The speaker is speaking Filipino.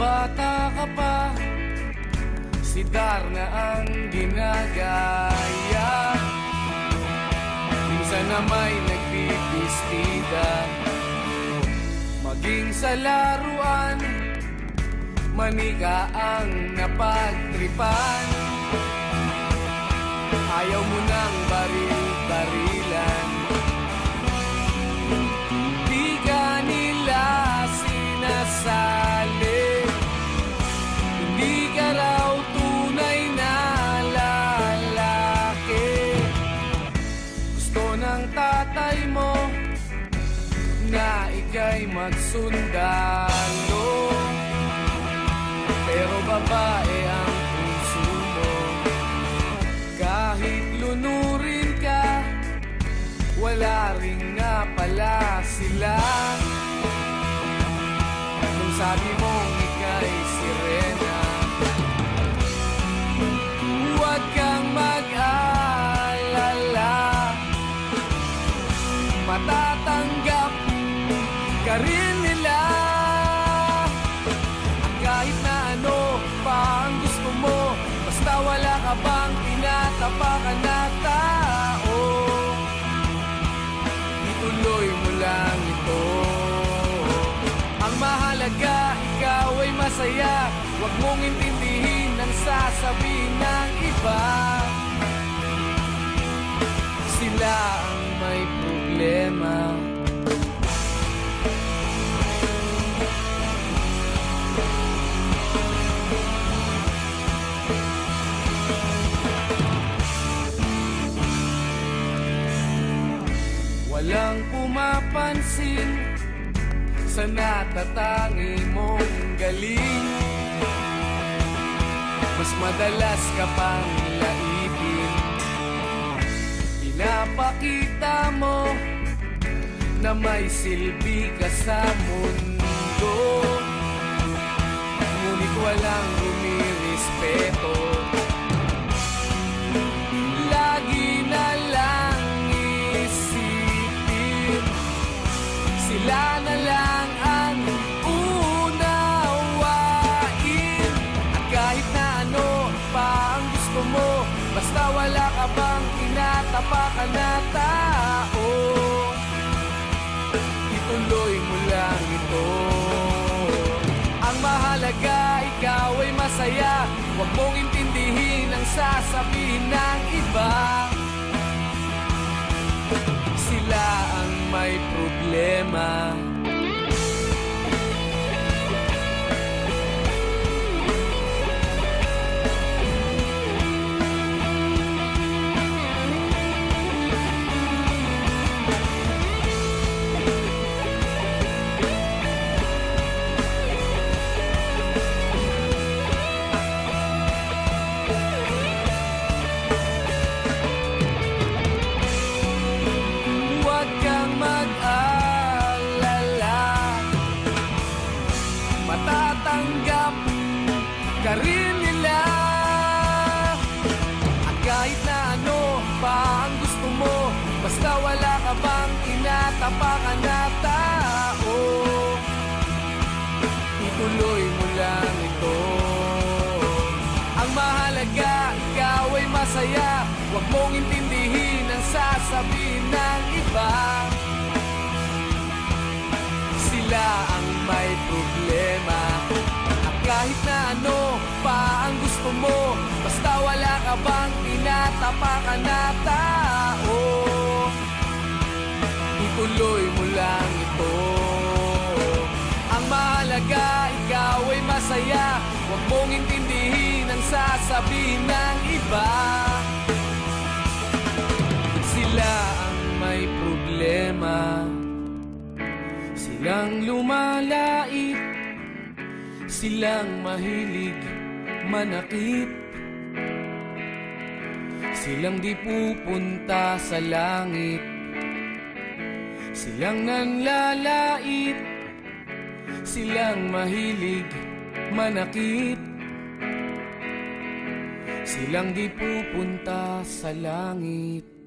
bata ka pa Si Darna ang ginagaya. Minsan na may nagbibistida Maging sa laruan Manika ang napagtripan. Ayaw mo ng baril-baril. Magsundalo Pero babae ang puso mo. Kahit lunurin ka Wala rin nga pala sila. Nung sabi mong Basta wala ka bang tinatapakan na tao? Ituloy mo lang ito. Ang mahalaga, ikaw ay masaya. Huwag mong intindihin ang sasabihin ng iba. Sila ang may problema Walang pumapansin sa natatangi mong galing. Mas madalas ka pang laipin Pinapakita mo na may silbi ka sa mundo Sila na lang ang unawain. At kahit na ano pa ang gusto mo Basta wala ka bang tinatapakan na tao Ituloy mo lang ito. Ang mahalaga, ikaw ay masaya. Huwag mong intindihin ang sasabihin ng iba. Sila ang may problema Huwag rin nila. At kahit na ano pa ang gusto mo Basta wala ka bang tinatapakan na tao Ituloy mo lang ito. Ang mahalaga, ikaw ay masaya. Huwag mong intindihin ang sasabihin ng iba tinatapakan na tao Ituloy mo lang ito. Ang mahalaga, ikaw ay masaya. Huwag mong intindihin ang sasabihin ng iba. Sila ang may problema. Silang lumalait. Silang mahilig manakit Silang di pupunta sa langit. Silang nanlalait Silang mahilig manakit. Silang di pupunta sa langit